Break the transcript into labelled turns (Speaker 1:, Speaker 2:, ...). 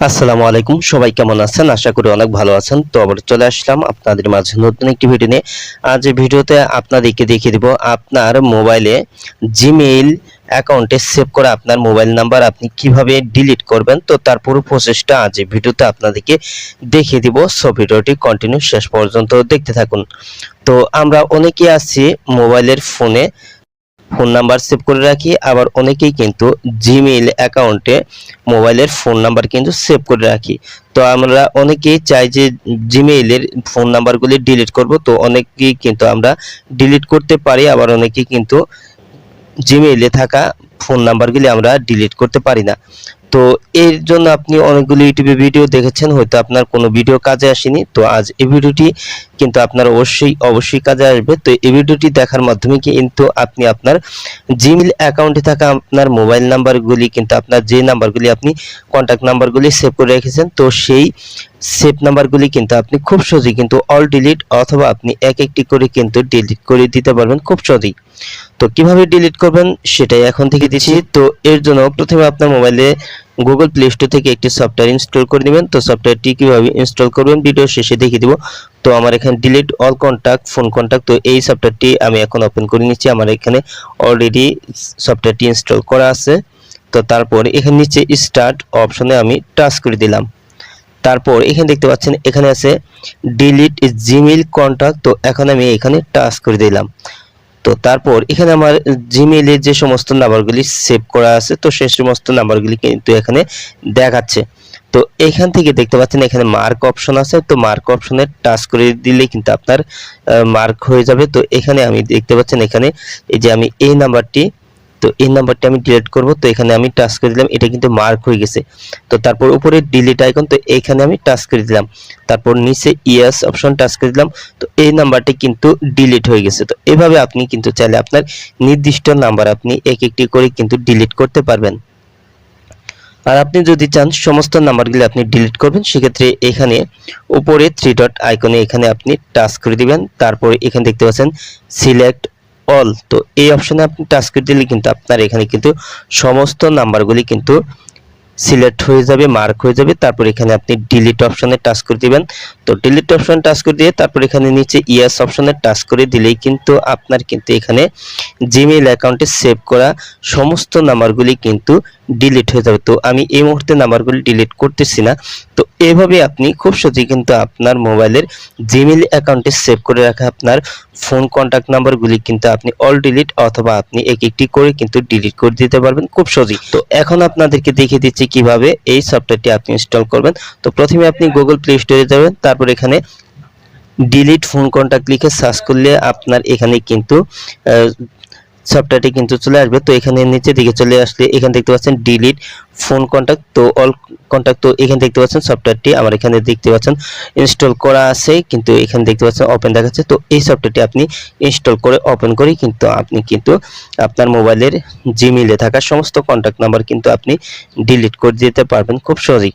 Speaker 1: আসসালামু আলাইকুম। সবাই কেমন আছেন? আশা করি অনেক ভালো আছেন। তো আবার চলে আসলাম আপনাদের মাঝে নতুন একটি ভিডিও নিয়ে। আজ ভিডিওতে আপনাদেরকে দেখিয়ে দিব আপনার মোবাইলে জিমেইল অ্যাকাউন্টে সেভ করা আপনার মোবাইল নাম্বার আপনি কীভাবে ডিলিট করবেন। তো তার পুরো প্রসেসটা আজ ভিডিওতে আপনাদেরকে দেখিয়ে দিব। সো ভিডিওটি কন্টিনিউ শেষ পর্যন্ত দেখতে থাকুন। তো আমরা অনেকেই আছি মোবাইলের ফোনে ফোন নাম্বার সেভ করে রাখি। আবার অনেকেই কিন্তু জিমেইল অ্যাকাউন্টে মোবাইলের ফোন নাম্বার কিন্তু সেভ করে রাখি। তো আমরা অনেকেই চাই যে জিমেইলের ফোন নাম্বারগুলি ডিলিট করব। তো অনেকেই কিন্তু আমরা ডিলিট করতে পারি। আবার অনেকেই কিন্তু জিমেইলে থাকা ফোন নাম্বারগুলি আমরা ডিলিট করতে পারি না। তো এর জন্য আপনি অনেকগুলো ইউটিউবে ভিডিও দেখেছেন হয়তো আপনার কোনো ভিডিও কাজে আসেনি। তো আজ এই ভিডিওটি কিন্তু আপনার অবশ্যই অবশ্যই কাজে আসবে। তো এই ভিডিওটি দেখার মাধ্যমে কিন্তু আপনি আপনার জিমেইল অ্যাকাউন্টে থাকা আপনার মোবাইল নাম্বারগুলি কিন্তু আপনার যে নাম্বারগুলি আপনি কন্ট্যাক্ট নাম্বারগুলি সেভ করে রেখেছেন তো সেই সেভ নাম্বারগুলি কিন্তু আপনি খুব সহজেই কিন্তু অল ডিলিট অথবা আপনি এক একটি করে কিন্তু ডিলিট করে দিতে পারবেন খুব সহজেই। তো কীভাবে ডিলিট করবেন সেটাই এখন থেকে দিচ্ছি। তো এর জন্য প্রথমে আপনার মোবাইলে গুগল প্লে স্টোর থেকে একটি সফটওয়্যার ইনস্টল করে নেবেন। তো সফটওয়্যারটি কীভাবে ইনস্টল করবেন? ভিডিও শেষে দেখিয়ে দিব। তো আমার এখানে delete all contact phone contact তো এই সফটওয়্যারটি আমি এখন ওপেন করে নিচ্ছি। আমার এখানে অলরেডি সফটওয়্যারটি ইনস্টল করা আছে। তো তারপর এখানে নিচে স্টার্ট অপশনে আমি টাচ করে দিলাম। তারপর এখানে দেখতে পাচ্ছেন, এখানে আছে ডিলিট জিমেইল কন্ট্যাক্ট তো এখন আমি এখানে টাচ করে দিলাম। তো তারপর এখানে আমার জিমেইলের যে সমস্ত নাম্বারগুলি সেভ করা আছে, তো সেই সমস্ত নাম্বারগুলি কিন্তু এখানে দেখাচ্ছে। তো এখান থেকে দেখতে পাচ্ছেন এখানে মার্ক অপশন আছে, তো মার্ক অপশনে টাচ করে দিলে কিন্তু আপনার মার্ক হয়ে যাবে। তো এখানে আমি দেখতে পাচ্ছেন এখানে এই যে আমি এই নাম্বারটি তো এই নাম্বারটি আমি ডিলিট করব। তো এখানে আমি টাচ করে দিলাম, এটা কিন্তু মার্ক হয়ে গেছে। তো তারপর উপরে ডিলিট আইকন তো এখানে আমি টাচ করে দিলাম। তারপর নিচে ইয়েস অপশন টাচ করে দিলাম। তো এই নাম্বারটি কিন্তু ডিলিট হয়ে গেছে। তো এভাবে আপনি কিন্তু চাইলে আপনার নির্দিষ্ট নাম্বার আপনি এক একটি করে কিন্তু ডিলিট করতে পারবেন। আর আপনি যদি চান সমস্ত নাম্বারগুলি আপনি ডিলিট করবেন, সেক্ষেত্রে এখানে উপরে থ্রি ডট আইকনে এখানে আপনি টাচ করে দিবেন। তারপরে এখানে দেখতে পাচ্ছেন সিলেক্ট অল তো এই অপশনে আপনি টাচ করে দিলে কিন্তু আপনার এখানে কিন্তু সমস্ত নাম্বারগুলি কিন্তু সিলেক্ট হয়ে যাবে মার্ক হয়ে যাবে, তারপর এখানে আপনি ডিলিট অপশনে টাচ করে দিবেন। তো ডিলিট অপশন টাচ করে দিয়ে তারপর এখানে নিচে ইয়েস অপশনে টাচ করে দিলেই কিন্তু আপনার কিন্তু এখানে জিমেইল অ্যাকাউন্টে সেভ করা সমস্ত নাম্বারগুলি কিন্তু ডিলিট হয়ে যাবে। তো আমি এই মুহূর্তে নাম্বারগুলি ডিলিট করতেছি না। তো এভাবে আপনি খুব সহজেই কিন্তু আপনার মোবাইলের জিমেইল অ্যাকাউন্টে সেভ করে রাখা আপনার ফোন কন্ট্যাক্ট নাম্বারগুলি কিন্তু আপনি অল ডিলিট অথবা আপনি এক একটি করে কিন্তু ডিলিট করে দিতে পারবেন খুব সহজেই। তো এখন আপনাদেরকে দেখিয়ে দিচ্ছি কীভাবে এই সফটওয়্যারটি আপনি ইনস্টল করবেন। তো প্রথমে আপনি গুগল প্লে স্টোরে যাবেন, তারপর এখানে ডিলিট ফোন কন্ট্যাক্ট লিখে সার্চ করলে আপনার এখানে কিন্তু সফটওয়্যারটি কিন্তু চলে আসবে। তো এখানে নিচে দিকে চলে আসলে এখানে দেখতে পাচ্ছেন ডিলিট ফোন কন্ট্যাক্ট তো অল কন্ট্যাক্ট তো এখানে দেখতে পাচ্ছেন সফটওয়্যারটি আমার এখানে দেখতে পাচ্ছেন ইনস্টল করা আছে, কিন্তু এখানে দেখতে পাচ্ছেন ওপেন দেখাচ্ছে। তো এই সফটওয়্যারটি আপনি ইনস্টল করে ওপেন করে কিন্তু আপনি কিন্তু আপনার মোবাইলের জিমেইলে থাকা সমস্ত কন্ট্যাক্ট নাম্বার কিন্তু আপনি ডিলিট করে দিতে পারবেন খুব সহজেই।